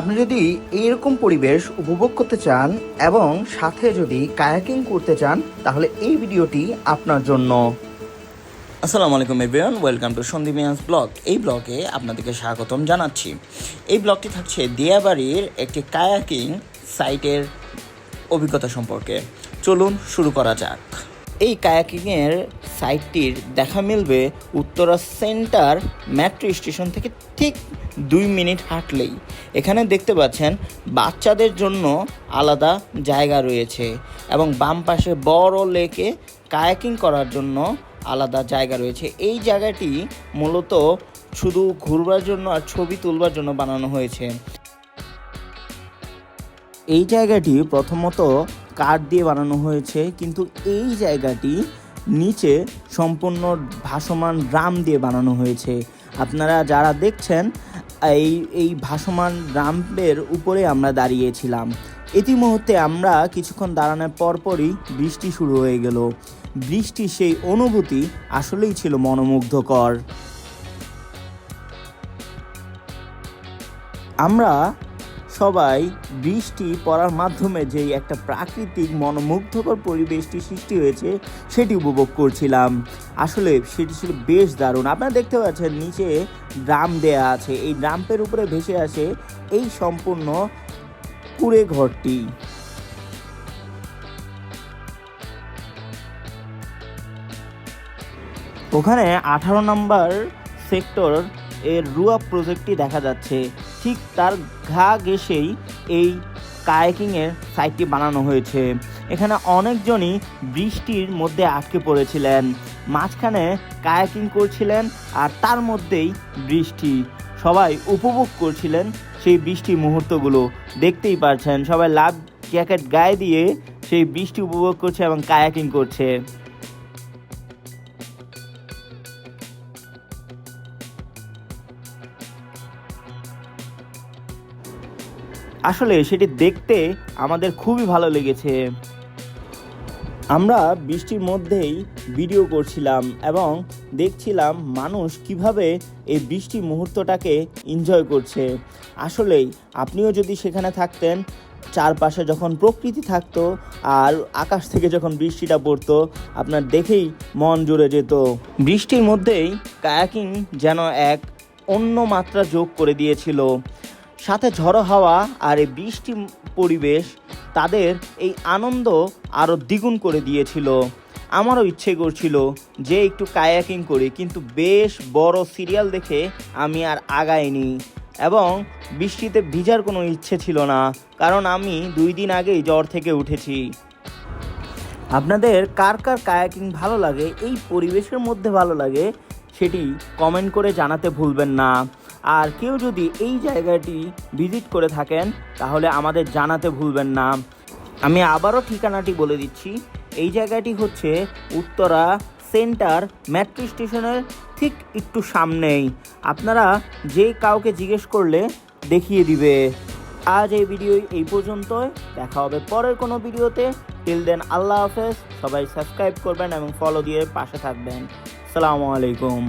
আপনি যদি এইরকম পরিবেশ উপভোগ করতে চান এবং সাথে যদি কায়াকিং করতে চান, তাহলে এই ভিডিওটি আপনার জন্য। আসসালামু আলাইকুম everyone, welcome to Sandeepians blog. এই ব্লগে আপনাদেরকে স্বাগতম জানাচ্ছি। এই ব্লগটি থাকছে দিয়াবাড়ির একটি কায়াকিং সাইটের অভিজ্ঞতা সম্পর্কে। চলুন শুরু করা যাক। এই কায়াকিংয়ের সাইটটির দেখা মিলবে উত্তরা সেন্টার মেট্রো স্টেশন থেকে ঠিক দুই মিনিট হাঁটলেই। এখানে দেখতে পাচ্ছেন বাচ্চাদের জন্য আলাদা জায়গা রয়েছে এবং বাম পাশে বড় লেকে কায়াকিং করার জন্য আলাদা জায়গা রয়েছে। এই জায়গাটি মূলত শুধু ঘুরবার জন্য আর ছবি তুলবার জন্য বানানো হয়েছে। এই জায়গাটি প্রথমত কাঠ দিয়ে বানানো হয়েছে, কিন্তু এই জায়গাটি নিচে সম্পূর্ণ ভাসমান ড্রাম দিয়ে বানানো হয়েছে। আপনারা যারা দেখছেন, এই এই ভাসমান ড্রামের উপরে আমরা দাঁড়িয়েছিলাম। ইতিমধ্যে আমরা কিছুক্ষণ দাঁড়ানোর পরপরই বৃষ্টি শুরু হয়ে গেল। বৃষ্টির সেই অনুভূতি আসলেই ছিল মনোমুগ্ধকর। আমরা সবাই বৃষ্টি পড়ার মাধ্যমে যেই একটা প্রাকৃতিক মনোমুগ্ধকর পরিবেশটি সৃষ্টি হয়েছে, সেটি উপভোগ করছিলাম। আসলে সেটি ছিল বেশ দারুণ। আপনারা দেখতে পাচ্ছেন নিচে ড্রাম দেয়া আছে। এই ড্রাম্পের উপরে ভেসে আসে এই সম্পূর্ণ কুড়ে ঘরটি। ওখানে আঠারো নম্বর সেক্টর এর রুয়া প্রজেক্টটি দেখা যাচ্ছে। ঠিক তার ঘা ঘেসেই এই কায়াকিংয়ের সাইটটি বানানো হয়েছে। এখানে অনেকজনই বৃষ্টির মধ্যে আটকে পড়েছিলেন। মাঝখানে কায়াকিং করছিলেন আর তার মধ্যেই বৃষ্টি। সবাই উপভোগ করছিলেন সেই বৃষ্টি মুহূর্তগুলো। দেখতেই পারছেন, সবাই লাভ জ্যাকেট গায়ে দিয়ে সেই বৃষ্টি উপভোগ করছে এবং কায়াকিং করছে। আসলে সেটি দেখতে আমাদের খুবই ভালো লেগেছে। আমরা বৃষ্টির মধ্যেই ভিডিও করছিলাম এবং দেখছিলাম মানুষ কীভাবে এই বৃষ্টি মুহূর্তটাকে এনজয় করছে। আসলেই আপনিও যদি সেখানে থাকতেন, চারপাশে যখন প্রকৃতি থাকতো আর আকাশ থেকে যখন বৃষ্টিটা পড়তো, আপনার দেখেই মন জুড়ে যেত। বৃষ্টির মধ্যেই কায়াকিং যেন এক অন্য মাত্রা যোগ করে দিয়েছিল। সাথে ঝড়ো হাওয়া আর এই বৃষ্টি পরিবেশ তাদের এই আনন্দ আরও দ্বিগুণ করে দিয়েছিল। আমারও ইচ্ছে করছিল যে একটু কায়াকিং করি, কিন্তু বেশ বড় সিরিয়াল দেখে আমি আর আগাইনি এবং বৃষ্টিতে ভিজার কোনো ইচ্ছে ছিল না, কারণ আমি দুই দিন আগেই জ্বর থেকে উঠেছি। আপনাদের কার কার কায়াকিং ভালো লাগে, এই পরিবেশের মধ্যে ভালো লাগে, সেটি কমেন্ট করে জানাতে ভুলবেন না। আর কেউ যদি এই জায়গাটি ভিজিট করে থাকেন, তাহলে আমাদের জানাতে ভুলবেন না। আমি আবারও ঠিকানাটি বলে দিচ্ছি। এই জায়গাটি হচ্ছে উত্তরা সেন্টার মেট্রো স্টেশনের ঠিক একটু সামনেই। আপনারা যে কাউকে জিজ্ঞেস করলে দেখিয়ে দিবে। আজ এই ভিডিও এই পর্যন্তই। দেখা হবে পরের কোনো ভিডিওতে। টিল দেন আল্লাহ হাফেজ। সবাই সাবস্ক্রাইব করবেন এবং ফলো দিয়ে পাশে থাকবেন। সালামু আলাইকুম।